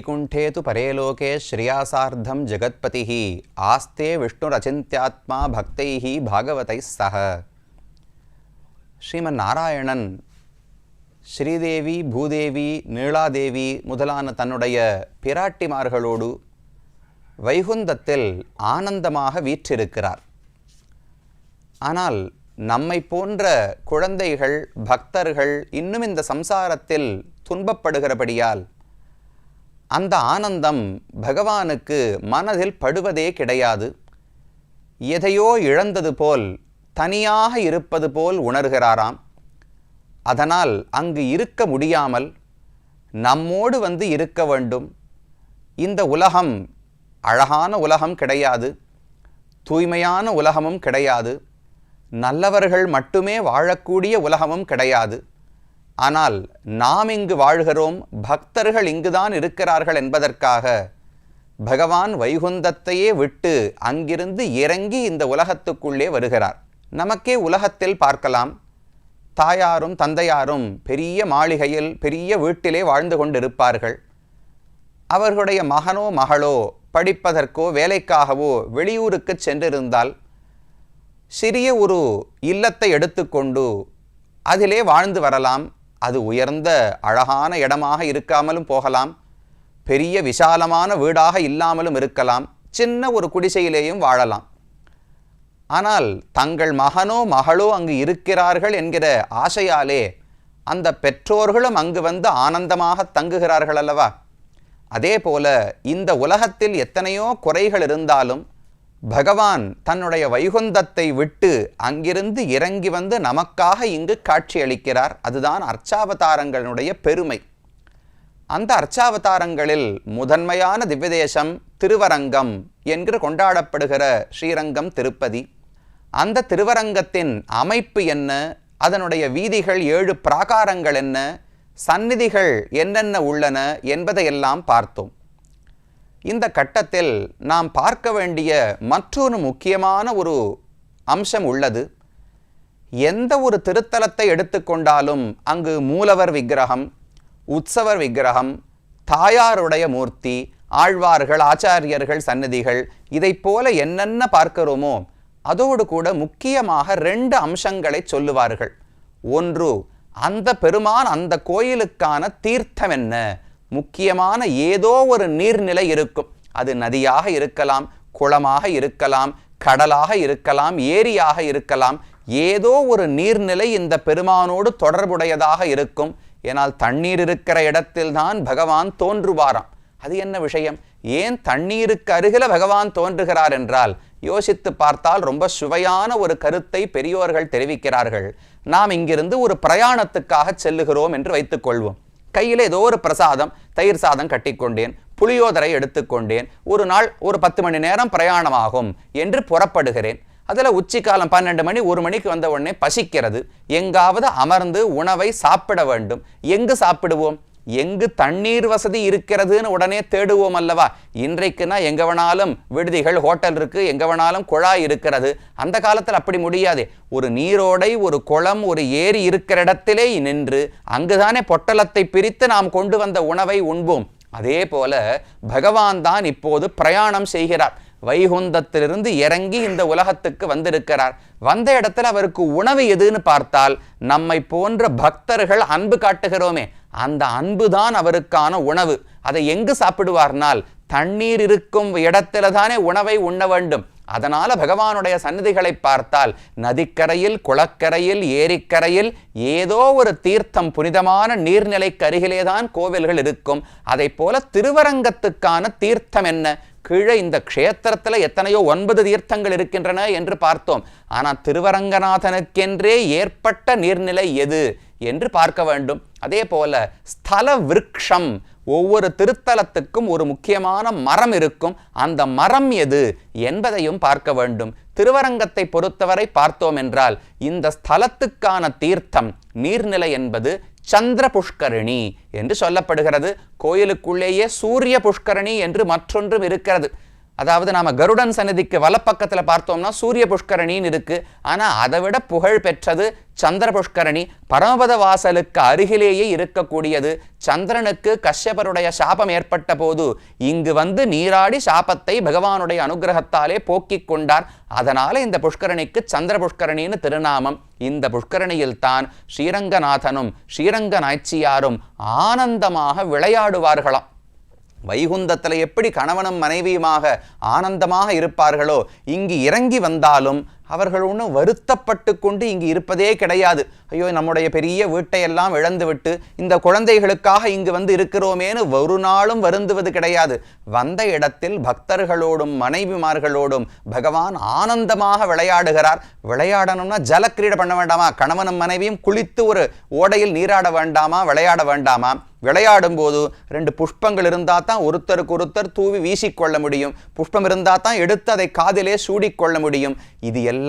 वैकुण्ठे तु परेलोके श्रियासार्धं जगत्पतिः आस्ते विष्णुरचिन्त्यात्मा भक्तैः भागवतैः सह ஸ்ரீமன் நாராயணன் ஸ்ரீதேவி பூதேவி நீளாதேவி முதலான தன்னுடைய பிராட்டிமார்களோடு வைகுந்தத்தில் ஆனந்தமாக வீற்றிருக்கிறார் ஆனால் நம்மை போன்ற குழந்தைகள் பக்தர்கள் இன்னும் இந்த சம்சாரத்தில் துன்பப்படுகிறபடியால் அந்த ஆனந்தம் பகவானுக்கு மனதில் படுவதே கிடையாது. எதையோ இழந்தது போல் தனியாக இருப்பது போல் உணர்கிறாராம். அதனால் அங்கு இருக்க முடியாமல் நம்மோடு வந்து இருக்க வேண்டும். இந்த உலகம் அழகான உலகம் கிடையாது. தூய்மையான உலகமும் கிடையாது. நல்லவர்கள் மட்டுமே வாழக்கூடிய உலகமும் கிடையாது. ஆனால் நாம் இங்கு வாழ்கிறோம் பக்தர்கள் இங்குதான் இருக்கிறார்கள் என்பதற்காக. பகவான் வைகுந்தத்தையே விட்டு அங்கிருந்து இறங்கி இந்த உலகத்துக்குள்ளே வருகிறார். நமக்கே உலகத்தில் பார்க்கலாம். தாயாரும் தந்தையாரும் பெரிய மாளிகையில் பெரிய வீட்டிலே வாழ்ந்து கொண்டிருப்பார்கள். அவர்களுடைய மகனோ மகளோ படிப்பதற்கோ வேலைக்காகவோ வெளியூருக்கு சென்றிருந்தால் சிறிய ஒரு இல்லத்தை எடுத்துக்கொண்டு அதிலே வாழ்ந்து வரலாம். அது உயர்ந்த அழகான இடமாக இருக்காமலும் போகலாம் பெரிய விசாலமான வீடாக இல்லாமலும் இருக்கலாம் சின்ன ஒரு குடிசையிலேயும் வாழலாம். ஆனால் தங்கள் மகனோ மகளோ அங்கு இருக்கிறார்கள் என்கிற ஆசையாலே அந்த பெற்றோர்களும் அங்கு வந்து ஆனந்தமாக தங்குகிறார்கள் அல்லவா? அதே போல இந்த உலகத்தில் எத்தனையோ குறைகள் இருந்தாலும் பகவான் தன்னுடைய வைகுந்தத்தை விட்டு அங்கிருந்து இறங்கி வந்து நமக்காக இங்கு காட்சியளிக்கிறார். அதுதான் அர்ச்சாவதாரங்களுடைய பெருமை. அந்த அர்ச்சாவதாரங்களில் முதன்மையான திவ்யதேசம் திருவரங்கம் என்று கொண்டாடப்படுகிற ஸ்ரீரங்கம் திருப்பதி. அந்த திருவரங்கத்தின் அமைப்பு என்ன? அதனுடைய வீதிகள் ஏழு பிராகாரங்கள் என்ன? சந்நிதிகள் என்னென்ன உள்ளன? என்பதையெல்லாம் பார்த்தோம். இந்த கட்டத்தில் நாம் பார்க்க வேண்டிய மற்றொரு முக்கியமான ஒரு அம்சம் உள்ளது. எந்த ஒரு திருத்தலத்தை எடுத்துக்கொண்டாலும் அங்கு மூலவர் விக்கிரகம் உற்சவர் விக்கிரகம் தாயாருடைய மூர்த்தி ஆழ்வார்கள் ஆச்சாரியர்கள் சன்னதிகள் இதை போல என்னென்ன பார்க்கிறோமோ அதோடு கூட முக்கியமாக ரெண்டு அம்சங்களை சொல்லுவார்கள். ஒன்று அந்த பெருமான் அந்த கோயிலுக்கான தீர்த்தம் என்ன? முக்கியமான ஏதோ ஒரு நீர்நிலை இருக்கும். அது நதியாக இருக்கலாம் குளமாக இருக்கலாம் கடலாக இருக்கலாம் ஏரியாக இருக்கலாம். ஏதோ ஒரு நீர்நிலை இந்த பெருமானோடு தொடர்புடையதாக இருக்கும். ஏனால் தண்ணீர் இருக்கிற இடத்தில்தான் பகவான் தோன்றுவாராம். அது என்ன விஷயம்? ஏன் தண்ணீருக்கு அருகில பகவான் தோன்றுகிறார் என்றால் யோசித்து பார்த்தால் ரொம்ப சுவையான ஒரு கருத்தை பெரியோர்கள் தெரிவிக்கிறார்கள். நாம் இங்கிருந்து ஒரு பிரயாணத்துக்காக செல்லுகிறோம் என்று வைத்துக்கொள்வோம் கையில் ஏதோ ஒரு பிரசாதம் தயிர் சாதம் கட்டிக்கொண்டேன் புளியோதரை எடுத்துக்கொண்டேன். ஒரு நாள் ஒரு பத்து மணி நேரம் பிரயாணமாகும் என்று புறப்படுகிறேன். அதில் உச்சிக்காலம் பன்னெண்டு மணி ஒரு மணிக்கு வந்த உடனே பசிக்கிறது. எங்காவது அமர்ந்து உணவை சாப்பிட வேண்டும். எங்கு சாப்பிடுவோம்? எங்கு தண்ணீர் வசதி இருக்கிறதுன்னு உடனே தேடுவோம் அல்லவா? இன்றைக்குனா எங்கே வேணாலும் விடுதிகள் ஹோட்டல் இருக்குது எங்கே வேணாலும் குழாய் இருக்கிறது. அந்த காலத்தில் அப்படி முடியாது. ஒரு நீரோடை ஒரு குளம் ஒரு ஏரி இருக்கிற இடத்திலே நின்று அங்குதானே பொட்டலத்தை பிரித்து நாம் கொண்டு வந்த உணவை உண்போம். அதே போல பகவான் தான் இப்போது பிரயாணம் செய்கிறார். வைகுந்தத்திலிருந்து இறங்கி இந்த உலகத்துக்கு வந்திருக்கிறார். வந்த இடத்துல அவருக்கு உணவு எதுன்னு பார்த்தால் நம்மை போன்ற பக்தர்கள் அன்பு காட்டுகிறோமே. அந்த அன்பு தான் அவருக்கான உணவு. அதை எங்கு சாப்பிடுவார்னால் தண்ணீர் இருக்கும் இடத்துல தானே உணவை உண்ண வேண்டும். அதனால் பகவானுடைய சன்னதிகளை பார்த்தால் நதிக்கரையில் குளக்கரையில் ஏரிக்கரையில் ஏதோ ஒரு தீர்த்தம் புனிதமான நீர்நிலைக்கு அருகிலேதான் கோவில்கள் இருக்கும். அதை போல திருவரங்கத்துக்கான தீர்த்தம் என்ன? கீழே இந்த க்ஷேத்திரத்தில் எத்தனையோ ஒன்பது தீர்த்தங்கள் இருக்கின்றன என்று பார்த்தோம். ஆனால் திருவரங்கநாதனுக்கென்றே ஏற்பட்ட நீர்நிலை எது என்று பார்க்க வேண்டும். அதே போல ஸ்தல விருக்ஷம் ஒவ்வொரு திருத்தலத்துக்கும் ஒரு முக்கியமான மரம் இருக்கும். அந்த மரம் எது என்பதையும் பார்க்க வேண்டும். திருவரங்கத்தை பொறுத்தவரை பார்த்தோம் என்றால் இந்த ஸ்தலத்துக்கான தீர்த்தம் நீர்நிலை என்பது சந்திர புஷ்கரணி என்று சொல்லப்படுகிறது. கோயிலுக்குள்ளேயே சூரிய புஷ்கரணி என்று மற்றொன்றும் இருக்கிறது. அதாவது நாம கருடன் சன்னதிக்கு வலப்பக்கத்தில் பார்த்தோம்னா சூரிய புஷ்கரணின்னு இருக்கு. ஆனா அதை விட புகழ் பெற்றது சந்திர புஷ்கரணி. பரமபத வாசலுக்கு அருகிலேயே இருக்கக்கூடியது. சந்திரனுக்கு கஷ்யபருடைய சாபம் ஏற்பட்ட போது இங்கு வந்து நீராடி சாபத்தை பகவானுடைய அனுகிரகத்தாலே போக்கிக் கொண்டார். அதனால இந்த புஷ்கரணிக்கு சந்திர புஷ்கரணின்னு திருநாமம். இந்த புஷ்கரணியில் தான் ஸ்ரீரங்கநாதனும் ஸ்ரீரங்க நாய்ச்சியாரும் ஆனந்தமாக விளையாடுவார்களாம். வைகுந்தத்தில் எப்படி கணவனும் மனைவியுமாக ஆனந்தமாக இருப்பார்களோ இங்கு இறங்கி வந்தாலும் அவர்கள் ஒன்றும் வருத்தப்பட்டு கொண்டு இங்கு இருப்பதே கிடையாது. ஐயோ நம்முடைய பெரிய வீட்டையெல்லாம் இழந்துவிட்டு இந்த குழந்தைகளுக்காக இங்கு வந்து இருக்கிறோமேனு ஒரு நாளும் வருந்துவது கிடையாது. வந்த இடத்தில் பக்தர்களோடும் மனைவிமார்களோடும் பகவான் ஆனந்தமாக விளையாடுகிறார். விளையாடணும்னா ஜலக்கிரீடை பண்ண வேண்டாமா? கணவனும் மனைவியும் குளித்து ஒரு ஓடையில் நீராட வேண்டாமா? விளையாட வேண்டாமா? விளையாடும் போது ரெண்டு புஷ்பங்கள் இருந்தால் தான் ஒருத்தருக்கு ஒருத்தர் தூவி வீசிக்கொள்ள முடியும். புஷ்பம் இருந்தால் தான் எடுத்து அதை காதிலே சூடிக்கொள்ள முடியும். இது எல்லாம்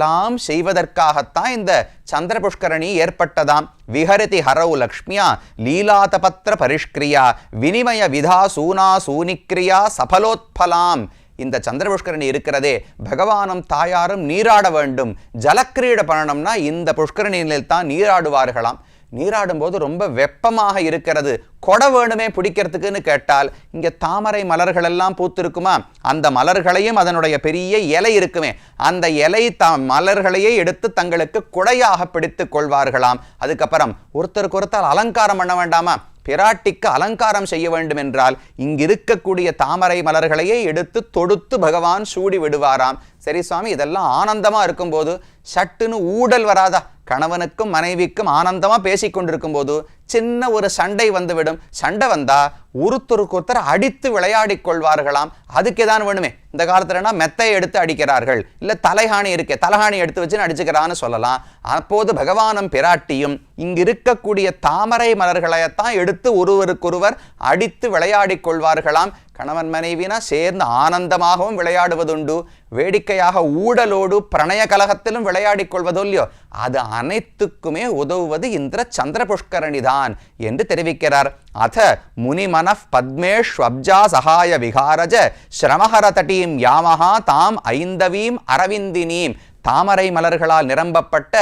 செய்வதற்காகத்தான் இந்த சந்திர புஷ்கரணி ஏற்பட்டதாம். விஹரதி ஹரவு லக்ஷ்மியா லீலாதபத்திர பரிஷ்கிரியா வினிமய விதா சூனா சூனிக்ரியா சபலோத்பலாம். இந்த சந்திர புஷ்கரணி இருக்கிறதே பகவானும் தாயாரும் நீராட வேண்டும். ஜலக்கிரீட பண்ணணும்னா இந்த புஷ்கரணியில் தான் நீராடுவார்களாம். நீராடும்போது ரொம்ப வெப்பமாக இருக்கிறது. கொடை வேணுமே பிடிக்கிறதுக்குன்னு கேட்டால் இங்கே தாமரை மலர்கள் எல்லாம் பூத்திருக்குமா? அந்த மலர்களையும் அதனுடைய பெரிய இலை இருக்குமே. அந்த இலை த மலர்களையே எடுத்து தங்களுக்கு குடையாக பிடித்து கொள்வார்களாம். அதுக்கப்புறம் ஒருத்தருக்கு ஒருத்தர் அலங்காரம் பண்ண வேண்டாமா? பிராட்டிக்கு அலங்காரம் செய்ய வேண்டும் என்றால் இங்கிருக்கக்கூடிய தாமரை மலர்களையே எடுத்து தொடுத்து பகவான் சூடி விடுவாராம். சரி சுவாமி இதெல்லாம் ஆனந்தமாக இருக்கும்போது சட்டுன்னு ஊடல் வராதா? கணவனுக்கும் மனைவிக்கும் ஆனந்தமாக பேசிக் கொண்டிருக்கும் போது சின்ன ஒரு சண்டை வந்துவிடும். சண்டை வந்தால் ஒருத்தருக்கு ஒருத்தர் அடித்து விளையாடி கொள்வார்களாம். அதுக்கு தான் வேணுமே? இந்த காலத்துலனா மெத்தையை எடுத்து அடிக்கிறார்கள். இல்லை தலைகாணி இருக்கே தலைகாணி எடுத்து வச்சு அடிச்சுக்கிறான்னு சொல்லலாம். அப்போது பகவானும் பிராட்டியும் இங்கு இருக்கக்கூடிய தாமரை மலர்களைத்தான் எடுத்து ஒருவருக்கொருவர் அடித்து விளையாடி கொள்வார்களாம். கணவன் மனைவினா சேர்ந்து ஆனந்தமாகவும் விளையாடுவதுண்டு. வேடிக்கையாக ஊடலோடு பிரணய கலகத்திலும் விளையாடிக் கொள்வதோ இல்லையோ அது அனைத்துக்குமே உதவுவது இந்திர சந்திர புஷ்கரணிதான் என்று தெரிவிக்கிறார். அத முனிமன பத்மேஷ்வப்ஜா சகாய விகாரஜ ஸ்ரமஹர தட்டீம் யாமஹா தாம் ஐந்தவீம் அரவிந்தினீம். தாமரை மலர்களால் நிரம்பப்பட்ட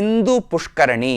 இந்து புஷ்கரணி.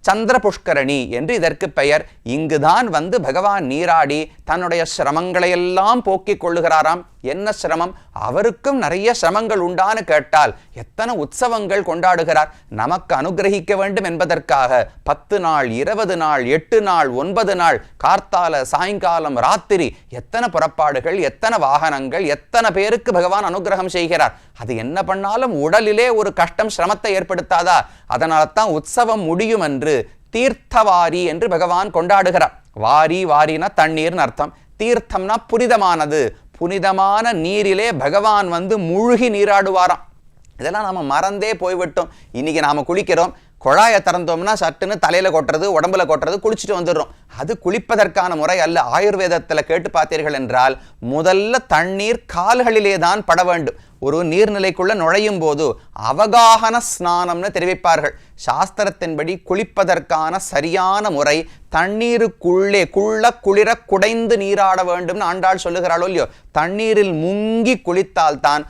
சந்திர புஷ்கரணி என்று இதற்கு பெயர். இங்குதான் வந்து பகவான் நீராடி தன்னுடைய சிரமங்களையெல்லாம் போக்கிக் கொள்ளுகிறாராம். என்ன சிரமம்? அவருக்கும் நிறைய சிரமங்கள் உண்டான்னு கேட்டால் எத்தனை உற்சவங்கள் கொண்டாடுகிறார்? நமக்கு அனுகிரகிக்க வேண்டும் என்பதற்காக பத்து நாள் இருபது நாள் எட்டு நாள் ஒன்பது நாள் கார்த்தால சாயங்காலம் ராத்திரி எத்தனை புறப்பாடுகள் எத்தனை வாகனங்கள் எத்தனை பேருக்கு பகவான் அனுகிரகம் செய்கிறார்? அது என்ன பண்ணாலும் உடலிலே ஒரு கஷ்டம் சிரமத்தை ஏற்படுத்தாதா? அதனால தான் உற்சவம் முடியும் என்று தீர்த்தவாரி என்று பகவான் கொண்டாடுகிறார். வாரி வாரினா தண்ணீர்னு அர்த்தம். தீர்த்தம்னா புனிதமானது. புனிதமான நீரிலே பகவான் வந்து முழுகி நீராடுவாராம். இதெல்லாம் நம்ம மறந்தே போய்விட்டோம். இன்றைக்கி நாம் குளிக்கிறோம். குழாயை திறந்தோம்னா சட்டுன்னு தலையில் கொட்டுறது உடம்புல கொட்டுறது குளிச்சுட்டு வந்துடுறோம். அது குளிப்பதற்கான முறை அல்ல. ஆயுர்வேதத்தில் கேட்டு பார்த்தீர்கள் என்றால் முதல்ல தண்ணீர் கால்களிலே தான் பட வேண்டும். ஒரு நீர்நிலைக்குள்ள நுழையும் போது அவகாகன ஸ்நானம்னு தெரிவிப்பார்கள். சாஸ்திரத்தின்படி குளிப்பதற்கான சரியான முறை தண்ணீருக்குள்ளே குள்ள குளிர குடைந்து நீராட வேண்டும்னு ஆண்டாள் சொல்லுகிறாளோ இல்லையோ? தண்ணீரில் முங்கி குளித்தால் தான்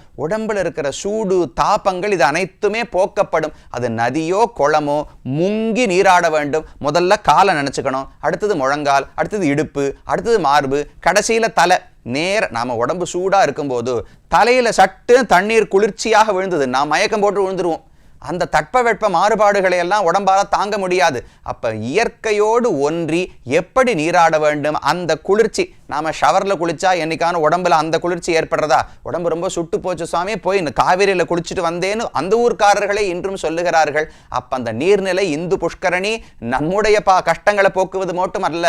இருக்கிற சூடு தாபங்கள் இது அனைத்துமே போக்கப்படும். அது நதியோ குளமோ முங்கி நீராட வேண்டும். முதல்ல காலை நினச்சிக்கணும். அடுத்தது முழங்கால் அடுத்தது இடுப்பு அடுத்தது மார்பு கடைசியில் தலை. நேர் நாம் உடம்பு சூடாக இருக்கும்போது தலையில் சட்டு தண்ணீர் குளிர்ச்சியாக விழுந்தது நான் மயக்கம் போட்டு விழுந்துருவோம். அந்த தட்பவெட்ப மாறுபாடுகளை எல்லாம் உடம்பால் தாங்க முடியாது. அப்போ இயற்கையோடு ஒன்றி எப்படி நீராட வேண்டும்? அந்த குளிர்ச்சி நாம ஷவரில் குளிச்சா என்னைக்கான உடம்புல அந்த குளிர்ச்சி ஏற்படுறதா? உடம்பு ரொம்ப சுட்டு போச்சு சுவாமி போய் இந்த காவிரியில் குளிச்சுட்டு வந்தேன்னு அந்த ஊர்க்காரர்களே இன்றும் சொல்லுகிறார்கள். அப்போ அந்த நீர்நிலை இந்து புஷ்கரணி நம்முடைய பா கஷ்டங்களை போக்குவது மட்டும் அல்ல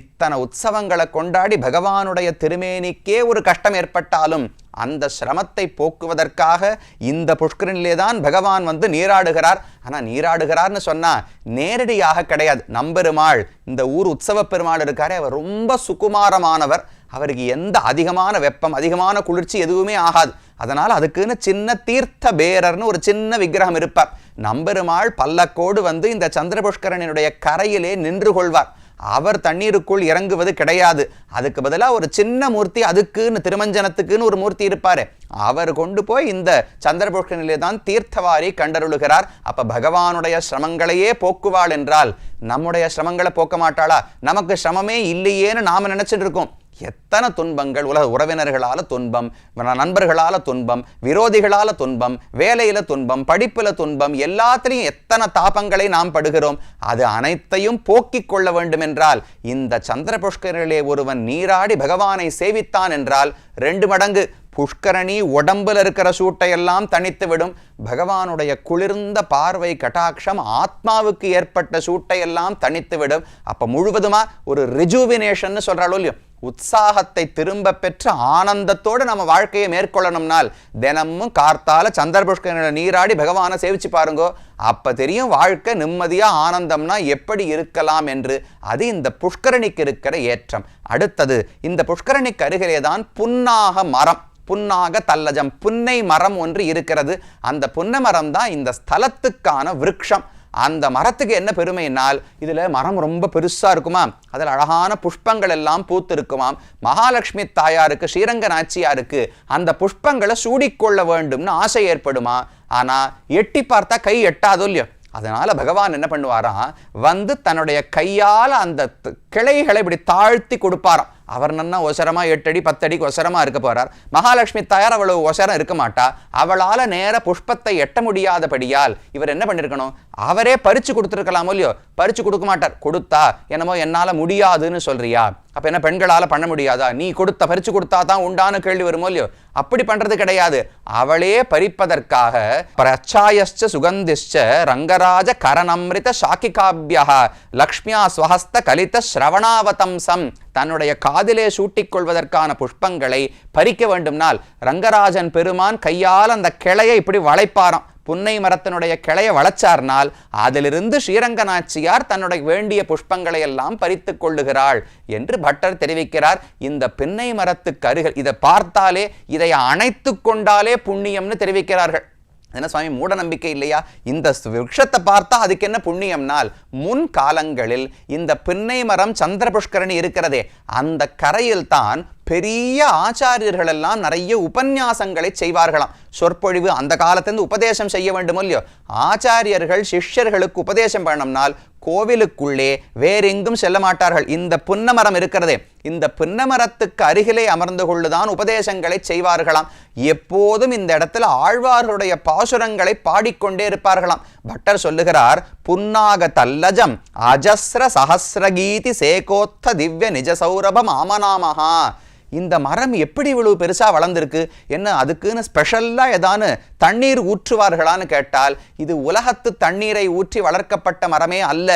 இத்தனை உற்சவங்களை கொண்டாடி பகவானுடைய திருமேனிக்கே ஒரு கஷ்டம் ஏற்பட்டாலும் அந்த சிரமத்தை போக்குவதற்காக இந்த புஷ்கரனிலே தான் பகவான் வந்து நீராடுகிறார். ஆனால் நீராடுகிறார்னு சொன்னால் நேரடியாக கிடையாது. நம்பெருமாள் இந்த ஊர் உற்சவ பெருமாள் இருக்காரே அவர் ரொம்ப சுகுமாரமானவர். அவருக்கு எந்த அதிகமான வெப்பம் அதிகமான குளிர்ச்சி எதுவுமே ஆகாது. அதனால் அதுக்குன்னு சின்ன தீர்த்த பேரர்னு ஒரு சின்ன விக்கிரகம் இருப்பார். நம்பெருமாள் பல்லக்கோடு வந்து இந்த சந்திர புஷ்கரனினுடைய கரையிலே நின்று கொள்வார். அவர் தண்ணீருக்குள் இறங்குவது கிடையாது. அதுக்கு பதிலாக ஒரு சின்ன மூர்த்தி அதுக்குன்னு திருமஞ்சனத்துக்குன்னு ஒரு மூர்த்தி இருப்பார். அவர் கொண்டு போய் இந்த சந்திரபோஷனிலே தான் தீர்த்தவாரி கண்டருளுகிறார். அப்போ பகவானுடைய சிரமங்களையே போக்குவாள் என்றால் நம்முடைய சிரமங்களை போக்க மாட்டாளா? நமக்கு சிரமமே இல்லையேன்னு நாம நினச்சிட்டு இருக்கோம். எத்தனை துன்பங்கள் உலக உறவினர்களால துன்பம் நண்பர்களால துன்பம் விரோதிகளால துன்பம் வேலையில் துன்பம் படிப்பில் துன்பம் எல்லாத்திலையும் எத்தனை தாபங்களை நாம் படுகிறோம் அது அனைத்தையும் போக்கிக் கொள்ள வேண்டும் என்றால் இந்த சந்திர புஷ்கரிலே ஒருவன் நீராடி பகவானை சேவித்தான் என்றால் ரெண்டு மடங்கு புஷ்கரணி உடம்புல இருக்கிற சூட்டையெல்லாம் தணித்து விடும் பகவானுடைய குளிர்ந்த பார்வை கட்டாட்சம் ஆத்மாவுக்கு ஏற்பட்ட சூட்டையெல்லாம் தணித்து விடும் அப்போ முழுவதுமா ஒரு ரிஜூவினேஷன் சொல்றாளோ இல்லையோ? உற்சாகத்தை திரும்ப பெற்று ஆனந்தத்தோடு நம்ம வாழ்க்கையை மேற்கொள்ளணும்னால் தினமும் கார்த்தால சந்திரபுஷ்கர நீராடி பகவானை சேவிச்சு பாருங்கோ. அப்போ தெரியும் வாழ்க்கை நிம்மதியா ஆனந்தம்னா எப்படி இருக்கலாம் என்று. அது இந்த புஷ்கரணிக்கு இருக்கிற ஏற்றம். அடுத்தது இந்த புஷ்கரணிக்கு அருகிலே தான் புன்னாக மரம் புன்னாக தல்லஜம் புன்னை மரம் ஒன்று இருக்கிறது. அந்த புன்னை மரம் தான் இந்த ஸ்தலத்துக்கான விருட்சம். அந்த மரத்துக்கு என்ன பெருமைனால் இதுல மரம் ரொம்ப பெருசா இருக்குமா? அதில் அழகான புஷ்பங்கள் எல்லாம் பூத்து இருக்குமாம் மகாலட்சுமி தாயாருக்கு ஸ்ரீரங்க நாச்சியாருக்கு அந்த புஷ்பங்களை சூடிக்கொள்ள வேண்டும்னு ஆசை ஏற்படுமா? ஆனா எட்டி பார்த்தா கை எட்டாதோ இல்லையோ? அதனால பகவான் என்ன பண்ணுவாராம் வந்து தன்னுடைய கையால அந்த கிளைகளை இப்படி தாழ்த்தி கொடுப்பாராம். அவர் நன்னா ஒசரமா எட்டடி பத்தடிக்கு ஒசரமா இருக்க போறார். மகாலட்சுமி தாயார் அவ்வளவு ஒசரம் இருக்க மாட்டா. அவளால நேர புஷ்பத்தை எட்ட முடியாதபடியால் இவர் என்ன பண்ணியிருக்கணும் அவரே பறிச்சு கொடுத்துருக்கலாமோ இல்லையோ? பறித்து கொடுக்க மாட்டார். கொடுத்தா என்னமோ என்னால முடியாதுன்னு சொல்றியா? அப்ப என்ன பெண்களால பண்ண முடியாதா? நீ கொடுத்த பறிச்சு கொடுத்தா தான் உண்டான கேள்வி வருமோ இல்லையோ? அப்படி பண்றது கிடையாது. அவளே பறிப்பதற்காக பிரச்சாயச்ச சுகந்திஷ்ச ரங்கராஜ கரணம்ரித சாக்கிகாபியா லக்ஷ்மியா ஸ்வஹஸ்த கலித ஸ்ரவணாவதம்சம் தன்னுடைய காதிலே சூட்டிக்கொள்வதற்கான புஷ்பங்களை பறிக்க வேண்டும்னால் ரங்கராஜன் பெருமான் கையால் அந்த கிளையை இப்படி வளைப்பாராம். புன்னை மரத்தினுடைய கிளையை வளைச்சார்னால் அதிலிருந்து ஸ்ரீரங்க நாச்சியார் தன்னுடைய வேண்டிய புஷ்பங்களை எல்லாம் பறித்து கொள்ளுகிறாள் என்று பட்டர் தெரிவிக்கிறார். இந்த பின்னை மரத்துக்கு அருகில் இதை பார்த்தாலே இதை அணைத்து கொண்டாலே புண்ணியம்னு தெரிவிக்கிறார்கள். என்ன சுவாமி மூட நம்பிக்கை இல்லையா? இந்த விருட்சத்தை பார்த்தா அதுக்கு என்ன புண்ணியம்னால் முன் காலங்களில் இந்த பின்னை மரம் சந்திர புஷ்கரணி இருக்கிறதே அந்த கரையில் தான் பெரிய ஆச்சாரியர்கள் எல்லாம் நிறைய உபன்யாசங்களை செய்வார்களாம். சொற்பொழிவு அந்த காலத்திலிருந்து உபதேசம் செய்ய வேண்டும் இல்லையோ? ஆச்சாரியர்கள் சிஷ்யர்களுக்கு உபதேசம் பண்ணம்னால் கோவிலுக்குள்ளே வேறெங்கும் செல்ல மாட்டார்கள். இந்த புன்னமரம் இருக்கிறதே. இந்த புன்னமரத்துக்கு அருகிலே அமர்ந்து கொள்ளுதான் உபதேசங்களை செய்வார்களாம். எப்போதும் இந்த இடத்துல ஆழ்வார்களுடைய பாசுரங்களை பாடிக்கொண்டே இருப்பார்களாம். பட்டர் சொல்லுகிறார் புன்னாக தல்லஜம் அஜஸ்ர சஹஸ்ரகீதி சேகோத்த திவ்ய நிஜ சௌரபம் ஆமநாமகா இந்த மரம் எப்படி இவ்வளவு பெருசாக வளர்ந்துருக்கு? என்ன அதுக்குன்னு ஸ்பெஷல்லாக ஏதானு தண்ணீர் ஊற்றுவார்களான்னு கேட்டால் இது உலகத்து தண்ணீரை ஊற்றி வளர்க்கப்பட்ட மரமே அல்ல.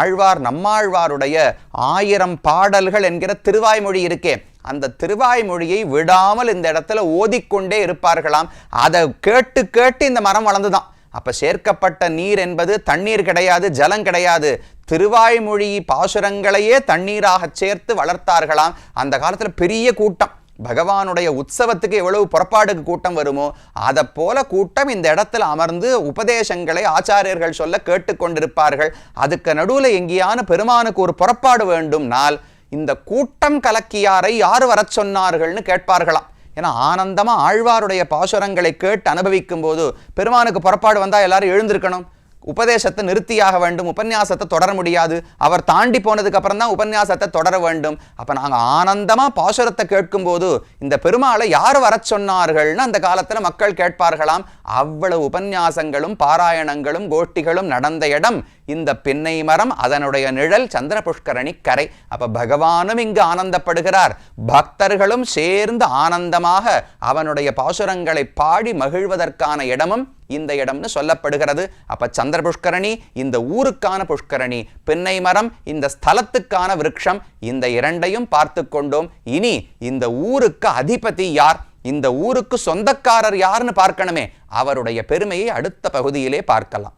ஆழ்வார் நம்மாழ்வாருடைய ஆயிரம் பாடல்கள் என்கிற திருவாய்மொழி இருக்கே. அந்த திருவாய்மொழியை விடாமல் இந்த இடத்துல ஓதிக்கொண்டே இருப்பார்களாம். அதை கேட்டு கேட்டு இந்த மரம் வளர்ந்துதான். அப்ப சேர்க்கப்பட்ட நீர் என்பது தண்ணீர் கிடையாது ஜலம் கிடையாது. திருவாய்மொழி பாசுரங்களையே தண்ணீராக சேர்த்து வளர்த்தார்களாம். அந்த காலத்துல பெரிய கூட்டம். பகவானுடைய உற்சவத்துக்கு எவ்வளவு புறப்பாடுக்கு கூட்டம் வருமோ அதை போல கூட்டம் இந்த இடத்துல அமர்ந்து உபதேசங்களை ஆச்சாரியர்கள் சொல்ல கேட்டுக்கொண்டிருப்பார்கள் அதுக்கு நடுவுல எங்கேயான பெருமானுக்கு ஒரு புறப்பாடு வேண்டும்னால் இந்த கூட்டம் கலக்கியாரை யார் வரச் சொன்னார்கள்னு கேட்பார்களாம். ஏன்னா ஆனந்தமாக ஆழ்வாருடைய பாசுரங்களை கேட்டு அனுபவிக்கும் போது பெருமானுக்கு புறப்பாடு வந்தால் எல்லாரும் எழுந்திருக்கணும். உபதேசத்தை நிறுத்தியாக வேண்டும். உபன்யாசத்தை தொடர முடியாது. அவர் தாண்டி போனதுக்கு அப்புறம் தான் உபன்யாசத்தை தொடர வேண்டும். அப்போ நாங்கள் ஆனந்தமாக பாசுரத்தை கேட்கும்போது இந்த பெருமாளை யார் வரச் சொன்னார்கள்னு அந்த காலத்தில் மக்கள் கேட்பார்களாம். அவ்வளவு உபன்யாசங்களும் பாராயணங்களும் கோஷ்டிகளும் நடந்த இடம். இந்த பின்னை மரம் அதனுடைய நிழல் சந்திர புஷ்கரணி கரை. அப்ப பகவானும் இங்கு ஆனந்தப்படுகிறார். பக்தர்களும் சேர்ந்து ஆனந்தமாக அவனுடைய பாசுரங்களை பாடி மகிழ்வதற்கான இடமும் இந்த இடம்னு சொல்லப்படுகிறது. அப்ப சந்திர புஷ்கரணி இந்த ஊருக்கான புஷ்கரணி பின்னை மரம் இந்த ஸ்தலத்துக்கான விருட்சம் இந்த இரண்டையும் பார்த்து கொண்டோம். இனி இந்த ஊருக்கு அதிபதி யார்? இந்த ஊருக்கு சொந்தக்காரர் யாருன்னு பார்க்கணுமே. அவருடைய பெருமையை அடுத்த பகுதியிலே பார்க்கலாம்.